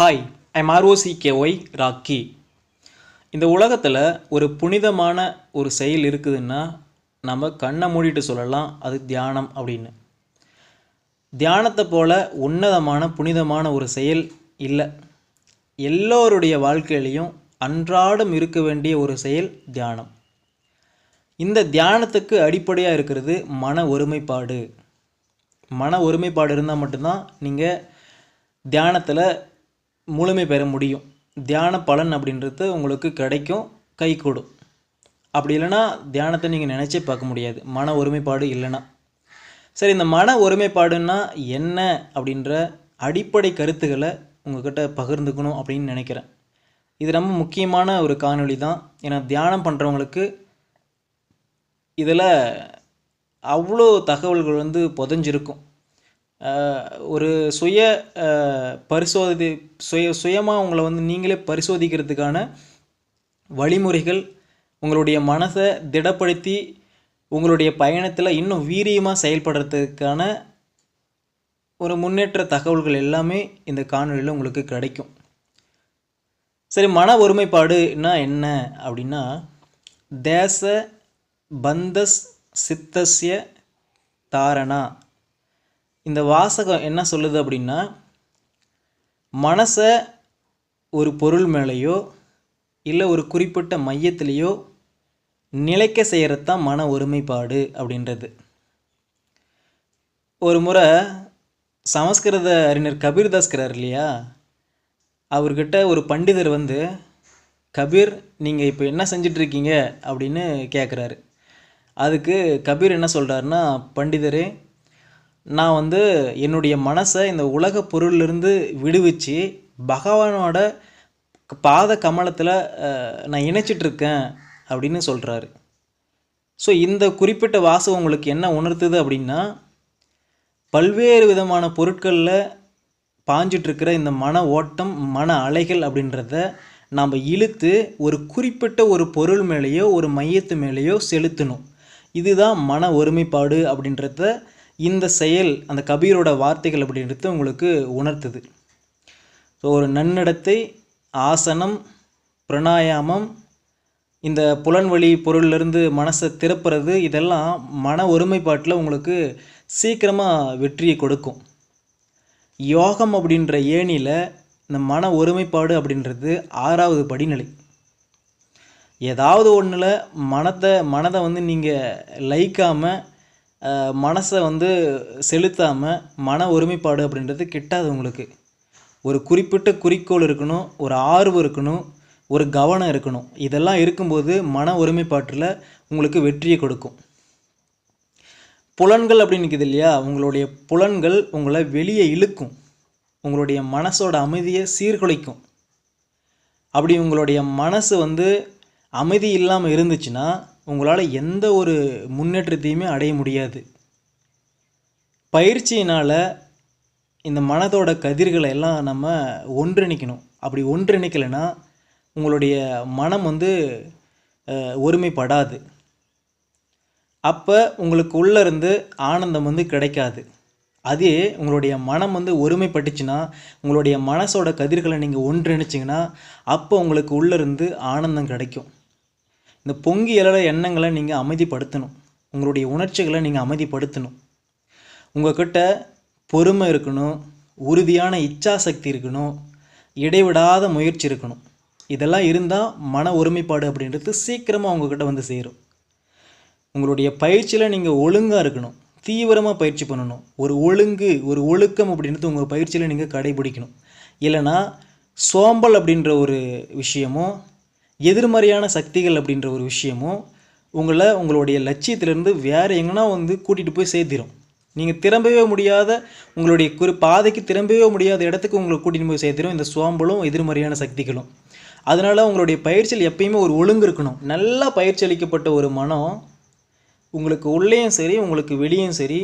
Hi I'm ஆர்ஓசிகேஒய் rakhi இந்த உலகத்தில் ஒரு புனிதமான ஒரு செயல் இருக்குதுன்னா நம்ம கண்ணை மூடிட்டு சொல்லலாம் அது தியானம் அப்படின்னு. தியானத்தை போல உன்னதமான புனிதமான ஒரு செயல் இல்லை. எல்லோருடைய வாழ்க்கையிலையும் அன்றாடம் இருக்க வேண்டிய ஒரு செயல் தியானம். இந்த தியானத்துக்கு அடிப்படையாக இருக்கிறது மன ஒருமைப்பாடு. மன ஒருமைப்பாடு இருந்தால் மட்டும்தான் நீங்கள் தியானத்தில் முழுமை பெற முடியும். தியான பலன் அப்படின்றது உங்களுக்கு கிடைக்கும் கைகூடும். அப்படி இல்லைன்னா தியானத்தை நீங்கள் நினச்சே பார்க்க முடியாது. மன ஒருமைப்பாடு இல்லைன்னா. சரி இந்த மன ஒருமைப்பாடுன்னா என்ன அப்படின்ற அடிப்படை கருத்துக்களை உங்ககிட்ட பகிர்ந்துக்கணும் அப்படின்னு நினைக்கிறேன். இது ரொம்ப முக்கியமான ஒரு காணொளி தான். ஏன்னா தியானம் பண்ணுறவங்களுக்கு இதில் அவ்வளோ தகவல்கள் வந்து புதஞ்சிருக்கும். ஒரு சுய பரிசோதி சுய சுயமாக உங்களை வந்து நீங்களே பரிசோதிக்கிறதுக்கான வழிமுறைகள் உங்களுடைய மனசை திடப்படுத்தி உங்களுடைய பயணத்தில் இன்னும் வீரியமாக செயல்படுறதுக்கான ஒரு முன்னேற்ற தகவல்கள் எல்லாமே இந்த காணொலியில் உங்களுக்கு கிடைக்கும். சரி மன ஒருமைப்பாடுனா என்ன அப்படின்னா தேச பந்தஸ் சித்தஸ்ய தாரணா. இந்த வாசகம் என்ன சொல்லுது அப்படின்னா மனசை ஒரு பொருள் மேலேயோ இல்லை ஒரு குறிப்பிட்ட மையத்திலேயோ நிலைக்க செய்கிறது தான் மன ஒருமைப்பாடு அப்படின்றது. ஒரு முறை சமஸ்கிருத அறிஞர் கபீர்தாஸ்கிறார் இல்லையா? அவர்கிட்ட ஒரு பண்டிதர் வந்து கபீர் நீங்கள் இப்போ என்ன செஞ்சிட்ருக்கீங்க? அப்படின்னு கேட்குறாரு அதுக்கு கபீர் என்ன சொல்கிறாருன்னா பண்டிதரே நான் வந்து என்னுடைய மனசை இந்த உலக பொருளிலிருந்து விடுவிச்சு பகவானோட பாத கமலத்தில் நான் இணைச்சிட்ருக்கேன் அப்படின்னு சொல்கிறாரு ஸோ இந்த குறிப்பிட்ட வாசம் உங்களுக்கு என்ன உணர்த்துது அப்படின்னா பல்வேறு விதமான பொருட்களில் பாஞ்சிட்ருக்கிற இந்த மன ஓட்டம் மன அலைகள் அப்படின்றத நாம் இழுத்து ஒரு குறிப்பிட்ட ஒரு பொருள் மேலேயோ ஒரு மையத்து மேலேயோ செலுத்தணும். இதுதான் மன ஒருமைப்பாடு அப்படின்றத இந்த செயல் அந்த கபீரோட வார்த்தைகள் அப்படின்றது உங்களுக்கு உணர்த்துது. ஸோ ஒரு நன்னடத்தை ஆசனம் பிரணாயாமம் இந்த புலன்வழி பொருளிலிருந்து மனசை திறப்புறது இதெல்லாம் மன ஒருமைப்பாட்டில் உங்களுக்கு சீக்கிரமாக வெற்றியை கொடுக்கும். யோகம் அப்படின்ற ஏணியில் இந்த மன ஒருமைப்பாடு அப்படின்றது ஆறாவது படிநிலை. ஏதாவது ஒன்றில் மனத்தை மனதை வந்து நீங்கள் லைக்காமல் மனசை வந்து செலுத்தாமல் மன ஒருமைப்பாடு அப்படின்றது கிட்டாது உங்களுக்கு. ஒரு குறிப்பிட்ட குறிக்கோள் இருக்கணும் ஒரு ஆர்வம் இருக்கணும் ஒரு கவனம் இருக்கணும். இதெல்லாம் இருக்கும்போது மன ஒருமைப்பாட்டில் உங்களுக்கு வெற்றியை கொடுக்கும். புலன்கள் அப்படின்னு இருக்குது இல்லையா? உங்களுடைய புலன்கள் உங்களை வெளியே இழுக்கும். உங்களுடைய மனசோட அமைதியை சீர்குலைக்கும். அப்படி உங்களுடைய மனசு வந்து அமைதி இல்லாமல் இருந்துச்சுன்னா உங்களால் எந்த ஒரு முன்னேற்றத்தையுமே அடைய முடியாது. பயிற்சியினால் இந்த மனதோட கதிர்களை எல்லாம் நம்ம ஒன்றிணைக்கணும். அப்படி ஒன்றிணைக்கலைன்னா உங்களுடைய மனம் வந்து ஒருமைப்படாது. அப்போ உங்களுக்கு உள்ளே இருந்து ஆனந்தம் வந்து கிடைக்காது. அதே உங்களுடைய மனம் வந்து ஒருமைப்பட்டுச்சுன்னா உங்களுடைய மனசோட கதிர்களை நீங்கள் ஒன்றிணைச்சிங்கன்னா அப்போ உங்களுக்கு உள்ளேருந்து ஆனந்தம் கிடைக்கும். இந்த பொங்கி எழற எண்ணங்களை நீங்கள் அமைதிப்படுத்தணும். உங்களுடைய உணர்ச்சிகளை நீங்கள் அமைதிப்படுத்தணும். உங்கள்கிட்ட பொறுமை இருக்கணும் உறுதியான இச்சாசக்தி இருக்கணும் இடைவிடாத முயற்சி இருக்கணும். இதெல்லாம் இருந்தால் மன ஒருமைப்பாடு அப்படின்றது சீக்கிரமாக உங்ககிட்ட வந்து சேரும். உங்களுடைய பயிற்சியில் நீங்கள் ஒழுங்காக இருக்கணும் தீவிரமாக பயிற்சி பண்ணணும். ஒரு ஒழுங்கு ஒரு ஒழுக்கம் அப்படின்றது உங்கள் பயிற்சியில் நீங்கள் கடைபிடிக்கணும். இல்லைன்னா சோம்பல் அப்படின்ற ஒரு விஷயமும் எதிர்மறையான சக்திகள் அப்படின்ற ஒரு விஷயமும் உங்களை உங்களுடைய லட்சியத்திலேருந்து வேறு எங்கன்னா வந்து கூட்டிகிட்டு போய் சேர்த்திடும் நீங்கள் திரும்பவே முடியாத உங்களுடைய குறி பாதைக்கு திரும்பவே முடியாத இடத்துக்கு உங்களை கூட்டிகிட்டு போய் சேர்த்திடும் இந்த சோம்பலும் எதிர்மறையான சக்திகளும். அதனால் உங்களுடைய பயிற்சியில் எப்பயுமே ஒரு ஒழுங்கு இருக்கணும். நல்லா பயிற்சி அளிக்கப்பட்ட ஒரு மனம் உங்களுக்கு உள்ளேயும் சரி உங்களுக்கு வெளியும் சரி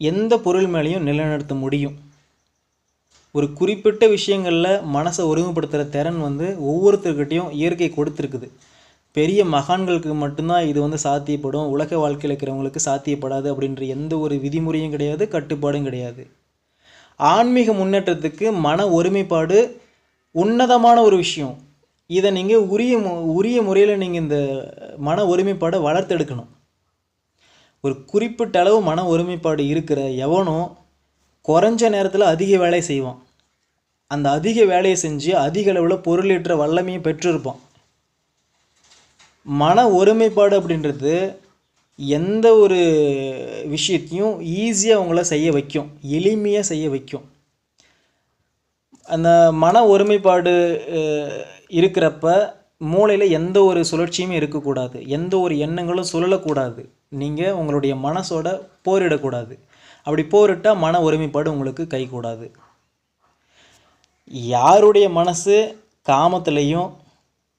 எந்த பொருள் மேலேயும் நிலைநிறுத்த முடியும். ஒரு குறிப்பிட்ட விஷயங்களில் மனசை ஒருமைப்படுத்துகிற திறன் வந்து ஒவ்வொருத்தர்கிட்டையும் இயற்கை கொடுத்துருக்குது. பெரிய மகான்களுக்கு மட்டும்தான் இது வந்து சாத்தியப்படும். உலக வாழ்க்கையில் இருக்கிறவங்களுக்கு சாத்தியப்படாது அப்படின்ற எந்த ஒரு விதிமுறையும் கிடையாது கட்டுப்பாடும் கிடையாது. ஆன்மீக முன்னேற்றத்துக்கு மன ஒருமைப்பாடு உன்னதமான ஒரு விஷயம். இதை நீங்கள் உரிய மு உரிய முறையில் நீங்கள் இந்த மன ஒருமைப்பாடை வளர்த்தெடுக்கணும். ஒரு குறிப்பிட்ட அளவு மன ஒருமைப்பாடு இருக்கிற எவனும் குறைஞ்ச நேரத்தில் அதிக வேலை செய்வோம் அந்த அதிக வேலையை செஞ்சு அதிக அளவில் பொருளீற்ற வல்லமையும் பெற்றிருப்போம் மன ஒருமைப்பாடு அப்படின்றது எந்த ஒரு விஷயத்தையும் ஈஸியாக அவங்கள செய்ய வைக்கும். எளிமையாக செய்ய வைக்கும். அந்த மன ஒருமைப்பாடு இருக்கிறப்ப மூளையில் எந்த ஒரு சுழற்சியுமே இருக்கக்கூடாது. எந்த ஒரு எண்ணங்களும் சுழலக்கூடாது. நீங்கள் உங்களுடைய மனசோட போரிடக்கூடாது. அப்படி போரிட்டால் மன ஒருமைப்பாடு உங்களுக்கு கைகூடாது. யாருடைய மனசு காமத்துலேயும்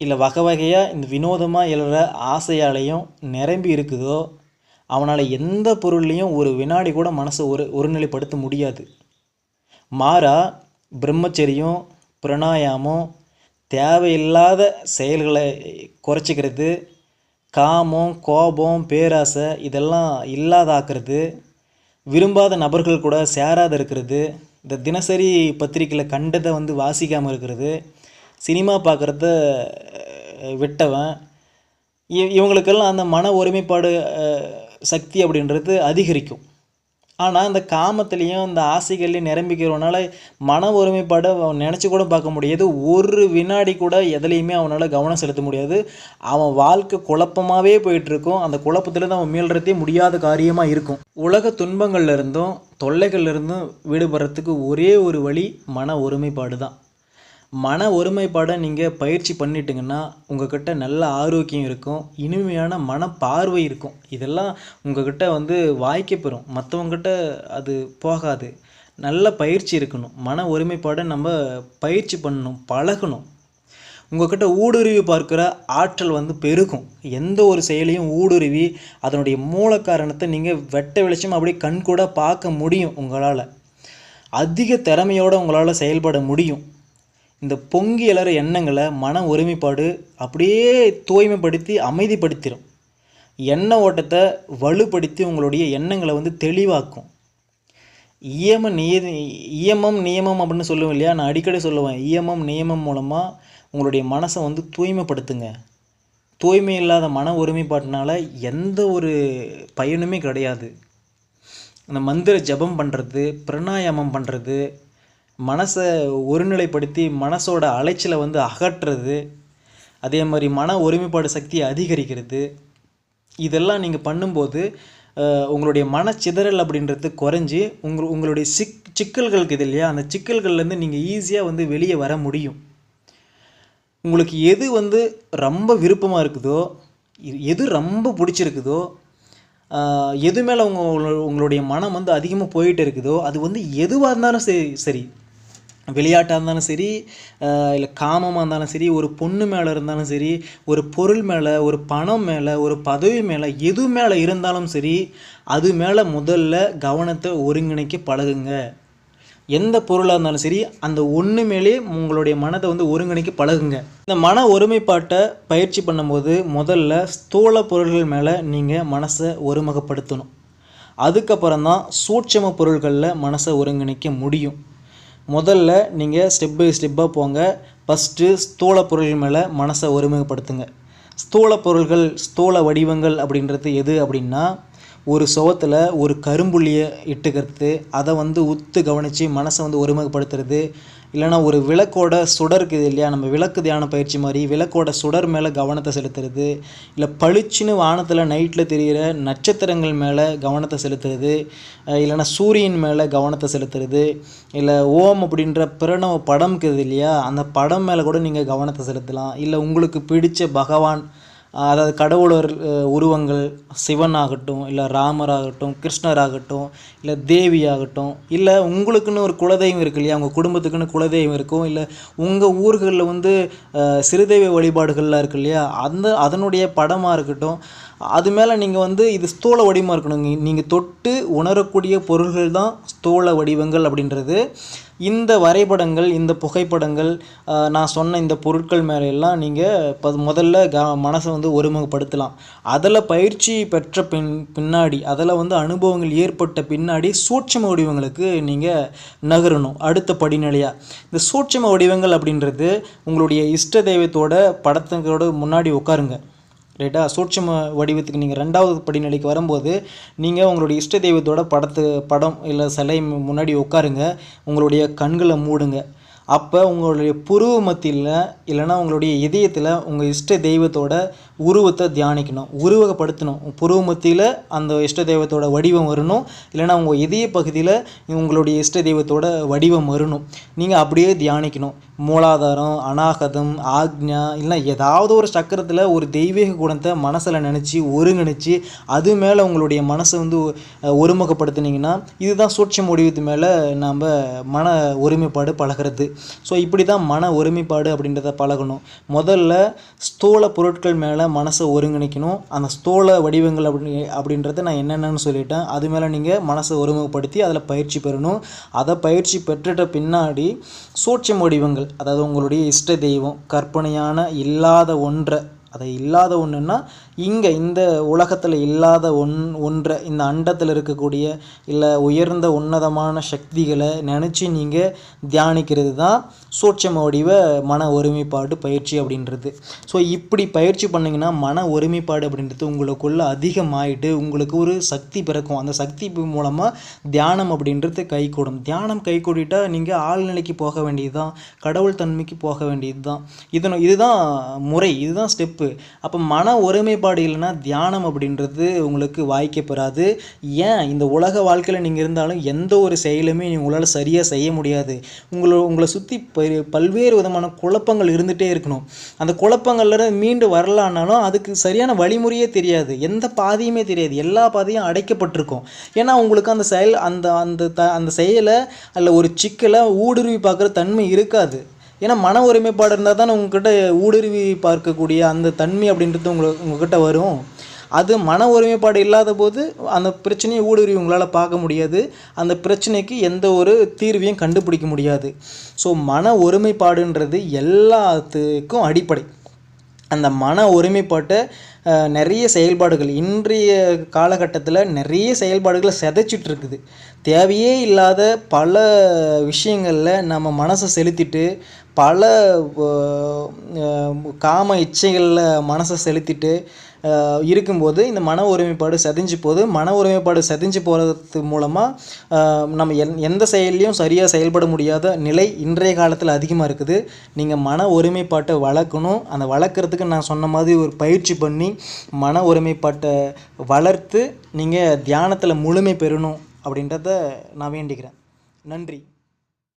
இல்லை வகை வகையாக இந்த வினோதமாக எழுற ஆசையாலையும் நிரம்பி இருக்குதோ அவனால் எந்த பொருள்லையும் ஒரு வினாடி கூட மனசை ஒரு ஒருநிலைப்படுத்த முடியாது. மாறா பிரம்மச்சரியம் பிரணாயாமம் தேவையில்லாத செயல்களை குறைச்சிக்கிறது காமம் கோபம் பேராசை இதெல்லாம் இல்லாதாக்குறது விரும்பாத நபர்கள் கூட சேராத இருக்கிறது. இந்த தினசரி பத்திரிக்கையில் கண்டதை வந்து வாசிக்காமல் இருக்கிறது. சினிமா பார்க்குறத விட்டவன். இவங்களுக்கெல்லாம் அந்த மன ஒருமைப்பாடு சக்தி அப்படின்றது அதிகரிக்கும். ஆனால் இந்த காமத்துலேயும் இந்த ஆசைகள்லையும் நிரம்பிக்கிறவனால மன ஒருமைப்பாடை அவன் நினச்சி கூட பார்க்க முடியாது. ஒரு வினாடி கூட எதுலேயுமே அவனால் கவனம் செலுத்த முடியாது. அவன் வாழ்க்கை குழப்பமாகவே போயிட்டுருக்கும். அந்த குழப்பத்துலேருந்து அவன் மீள்றதே முடியாத காரியமாக இருக்கும். உலக துன்பங்கள்லேருந்தும் தொல்லைகள்லேருந்தும் விடுபடுறதுக்கு ஒரே ஒரு வழி மன ஒருமைப்பாடு தான் மன ஒருமைப்பாடை நீங்கள் பயிற்சி பண்ணிட்டீங்கன்னா உங்கள்கிட்ட நல்ல ஆரோக்கியம் இருக்கும் இனிமையான மன பார்வை இருக்கும். இதெல்லாம் உங்கள்கிட்ட வந்து வாய்க்க பெறும். மற்றவங்ககிட்ட அது போகாது. நல்ல பயிற்சி இருக்கணும். மன ஒருமைப்பாடை நம்ம பயிற்சி பண்ணணும் பழகணும். உங்கள்கிட்ட ஊடுருவி பார்க்குற ஆற்றல் வந்து பெருகும். எந்த ஒரு செயலையும் ஊடுருவி அதனுடைய மூல காரணத்தை நீங்கள் வெட்ட வெளிச்சம் அப்படியே கண்கூட பார்க்க முடியும் உங்களால். அதிக திறமையோடு உங்களால் செயல்பட முடியும். இந்த பொங்கி எழற எண்ணங்களை மன ஒருமைப்பாடு அப்படியே தூய்மைப்படுத்தி அமைதிப்படுத்திடும் எண்ண ஓட்டத்தை வலுப்படுத்தி உங்களுடைய எண்ணங்களை வந்து தெளிவாக்கும். இயம நியதி இயமம் நியமம் அப்படின்னு சொல்லுவேன் இல்லையா? நான் அடிக்கடி சொல்லுவேன் இயமம் நியமம் மூலமாக உங்களுடைய மனசை வந்து தூய்மைப்படுத்துங்க. தூய்மை இல்லாத மன ஒருமைப்பாட்டினால எந்த ஒரு பயனுமே கிடையாது. அந்த மந்திர ஜபம் பண்ணுறது பிரணாயாமம் பண்ணுறது மனசை ஒருநிலைப்படுத்தி மனசோட அலைச்சலை வந்து அகற்றுறது அதே மாதிரி மன ஒருமைப்பாடு சக்தியை அதிகரிக்கிறது. இதெல்லாம் நீங்கள் பண்ணும்போது உங்களுடைய மனச்சிதறல் அப்படின்றது குறைஞ்சி உங்கள் உங்களுடைய சிக் சிக்கல்கள் இருக்குது இல்லையா? அந்த சிக்கல்கள்லேருந்து நீங்கள் ஈஸியாக வந்து வெளியே வர முடியும். உங்களுக்கு எது வந்து ரொம்ப விருப்பமாக இருக்குதோ எது ரொம்ப பிடிச்சிருக்குதோ எது மேலே உங்க உங்களுடைய மனம் வந்து அதிகமாக போயிட்டு இருக்குதோ அது வந்து எதுவாக இருந்தாலும் சரி சரி விளையாட்டாக இருந்தாலும் சரி இல்லை காமமாக இருந்தாலும் சரி ஒரு பொண்ணு மேலே இருந்தாலும் சரி ஒரு பொருள் மேலே ஒரு பணம் மேலே ஒரு பதவி மேலே எது மேலே இருந்தாலும் சரி அது மேலே முதல்ல கவனத்தை ஒருங்கிணைக்க பழகுங்க. எந்த பொருளாக இருந்தாலும் சரி அந்த ஒன்று மேலே உங்களுடைய மனதை வந்து ஒருங்கிணைக்க பழகுங்க. இந்த மன ஒருமைப்பாட்டை பயிற்சி பண்ணும்போது முதல்ல ஸ்தூல பொருள்கள் மேலே நீங்கள் மனசை ஒருமுகப்படுத்தணும். அதுக்கப்புறம் தான் சூட்சம பொருள்களில் மனசை ஒருங்கிணைக்க முடியும். முதல்ல நீங்கள் ஸ்டெப் பை ஸ்டெப்பாக போங்க. ஃபஸ்ட்டு ஸ்தூல பொருள்கள் மேலே மனசை ஒருமுகப்படுத்துங்க ஸ்தூல பொருள்கள் ஸ்தூல வடிவங்கள் அப்படின்றது எது அப்படின்னா ஒரு சுவத்தில் ஒரு கரும்புள்ளியை இட்டுக்கிறது. அதை வந்து உத்து கவனித்து மனசை வந்து ஒருமுகப்படுத்துறது இல்லைன்னா ஒரு விளக்கோட சுடர் இருக்குது இல்லையா? நம்ம விளக்கு தியான பயிற்சி மாதிரி விளக்கோட சுடர் மேலே கவனத்தை செலுத்துறது இல்லை பளிச்சுன்னு வானத்தில் நைட்டில் தெரிகிற நட்சத்திரங்கள் மேலே கவனத்தை செலுத்துறது இல்லைனா இல்லைன்னா சூரியன் மேலே கவனத்தை செலுத்துறது இல்லை ஓம் அப்படின்ற பிரணவ படம் இருக்குது இல்லையா? அந்த படம் மேலே கூட நீங்கள் கவனத்தை செலுத்தலாம். இல்லை உங்களுக்கு பிடிச்ச பகவான் அதாவது கடவுளர் உருவங்கள் சிவன் ஆகட்டும் இல்லை ராமர் ஆகட்டும் கிருஷ்ணர் ஆகட்டும் இல்லை தேவி ஆகட்டும் இல்லை உங்களுக்குன்னு ஒரு குலதெய்வம் இருக்கு இல்லையா? உங்கள் குடும்பத்துக்குன்னு குலதெய்வம் இருக்கும் இல்லை உங்கள் ஊர்களில் வந்து சிறுதெய்வ வழிபாடுகள்லாம் இருக்கு இல்லையா? அந்த அதனுடைய படமாக இருக்கட்டும் அது மேலே நீங்கள் வந்து இது ஸ்தூல வடிவமாக இருக்கணுங்க. நீங்கள் தொட்டு உணரக்கூடிய பொருள்கள் தான் ஸ்தூல வடிவங்கள் அப்படின்றது. இந்த வரைபடங்கள் இந்த புகைப்படங்கள் நான் சொன்ன இந்த பொருட்கள் மேலே எல்லாம் நீங்கள் முதல்ல க மனசை வந்து ஒருமுகப்படுத்தலாம். அதில் பயிற்சி பெற்ற பின் பின்னாடி அதில் வந்து அனுபவங்கள் ஏற்பட்ட பின்னாடி சூட்சம வடிவங்களுக்கு நீங்கள் நகரணும். அடுத்த படிநிலையாக இந்த சூட்சம வடிவங்கள் அப்படின்றது உங்களுடைய இஷ்ட தெய்வத்தோட படத்துக்கோட முன்னாடி உட்காருங்க. ரைட்டா சூட்சம வடிவத்துக்கு நீங்கள் ரெண்டாவது படிநிலைக்கு வரும்போது நீங்கள் உங்களுடைய இஷ்ட தெய்வத்தோட படத்து படம் இல்லை சிலை முன்னாடி உட்காருங்க. உங்களுடைய கண்களை மூடுங்க. அப்போ உங்களுடைய புருவ மத்தியில் இல்லைன்னா உங்களுடைய இதயத்தில் உங்கள் இஷ்ட தெய்வத்தோட உருவத்தை தியானிக்கணும் உருவகப்படுத்தணும். புருவ மத்தியில் அந்த இஷ்ட தெய்வத்தோட வடிவம் வரணும். இல்லைன்னா உங்கள் இதய பகுதியில் உங்களுடைய இஷ்ட தெய்வத்தோட வடிவம் வரணும். நீங்கள் அப்படியே தியானிக்கணும். மூலாதாரம் அநாகதம் ஆக்ஞா இல்லை ஏதாவது ஒரு சக்கரத்தில் ஒரு தெய்வீக குணத்தை மனசில் நினச்சி ஒருங்கிணைச்சி அது மேலே உங்களுடைய மனசை வந்து அஹ், ஒருமுகப்படுத்துனீங்கன்னா இதுதான் சூட்ச முடிவுக்கு மேலே நாம் மன ஒருமைப்பாடு பழகிறது. ஸோ இப்படி தான் மன ஒருமைப்பாடு அப்படின்றத பழகணும். முதல்ல ஸ்தூல பொருட்கள் மேலே மனசை ஒருங்கிணைக்கணும். அந்த ஸ்தூல வடிவங்கள் அப்படி அப்படின்றத நான் என்னென்னு சொல்லிட்டேன். அது மேலே நீங்கள் மனசை ஒருமுகப்படுத்தி அதில் பயிற்சி பெறணும். அதை பயிற்சி பெற்றுட்ட பின்னாடி சூட்சம் வடிவங்கள் அதாவது உங்களுடைய இஷ்ட தெய்வம் கற்பனையான இல்லாத ஒன்றை அதை இல்லாத ஒன்றுன்னா இங்கே இந்த உலகத்தில் இல்லாத ஒன் ஒன்றை இந்த அண்டத்தில் இருக்கக்கூடிய இல்லை உயர்ந்த உன்னதமான சக்திகளை நினச்சி நீங்கள் தியானிக்கிறது தான் சூட்சம வடிவ மன ஒருமைப்பாடு பயிற்சி அப்படின்றது. ஸோ இப்படி பயிற்சி பண்ணிங்கன்னா மன ஒருமைப்பாடு அப்படின்றது உங்களுக்குள்ளே அதிகமாயிட்டு உங்களுக்கு ஒரு சக்தி பிறக்கும். அந்த சக்தி மூலமாக தியானம் அப்படின்றது கைகூடும். தியானம் கைகூடிட்டா நீங்கள் ஆழ்நிலைக்கு போக வேண்டியது தான் கடவுள் தன்மைக்கு போக வேண்டியது தான் இதனை இதுதான் முறை இதுதான் ஸ்டெப்பு அப்போ மன ஒருமைப்பாடு இல்லைன்னா தியானம் அப்படின்றது உங்களுக்கு வாய்க்க பெறாது. ஏன்? இந்த உலக வாழ்க்கையில் நீங்கள் இருந்தாலும் எந்த ஒரு செயலுமே உங்களால் சரியாக செய்ய முடியாது. உங்களை உங்களை சுற்றி பல்வேறு விதமான குழப்பங்கள் இருந்துகிட்டே இருக்கணும். அந்த குழப்பங்கள்ல மீண்டு வரலான்னாலும் அதுக்கு சரியான வழிமுறையே தெரியாது. எந்த பாதையுமே தெரியாது. எல்லா பாதையும் அடைக்கப்பட்டிருக்கும். ஏன்னா உங்களுக்கு அந்த செயல் அந்த அந்த த அந்த செயலை அல்ல ஒரு சிக்கலை ஊடுருவி பார்க்குற தன்மை இருக்காது. ஏன்னா மன ஒருமைப்பாடு இருந்தால் தான் உங்ககிட்ட ஊடுருவி பார்க்கக்கூடிய அந்த தன்மை அப்படின்றது உங்களுக்கு உங்ககிட்ட வரும். அது மன ஒருமைப்பாடு இல்லாத போது அந்த பிரச்சனையை ஊடுருவி உங்களால் பார்க்க முடியாது. அந்த பிரச்சனைக்கு எந்த ஒரு தீர்வையும் கண்டுபிடிக்க முடியாது. ஸோ மன ஒருமைப்பாடுன்றது எல்லாத்துக்கும் அடிப்படை. அந்த மன ஒருமைப்பாட்டை நிறைய செயல்பாடுகள் இன்றைய காலகட்டத்தில் நிறைய செயல்பாடுகளை சிதைச்சிட்டு இருக்குது தேவையே இல்லாத பல விஷயங்களில் நம்ம மனசை செலுத்திட்டு பல காம இச்சைகளில் மனசை செலுத்திட்டு இருக்கும்போது இந்த மன ஒருமைப்பாடு செதைஞ்சு போகுது மன ஒருமைப்பாடு செதைஞ்சு போகிறது மூலமாக நம்ம எந் எந்த செயல்லையும் சரியாக செயல்பட முடியாத நிலை இன்றைய காலத்தில் அதிகமாக இருக்குது. நீங்கள் மன ஒருமைப்பாட்டை வளர்க்கணும். அந்த வளர்க்குறதுக்கு நான் சொன்ன மாதிரி ஒரு பயிற்சி பண்ணி மன ஒருமைப்பாட்டை வளர்த்து நீங்கள் தியானத்தில் முழுமை பெறணும் அப்படின்றத நான் வேண்டிக்கிறேன். நன்றி.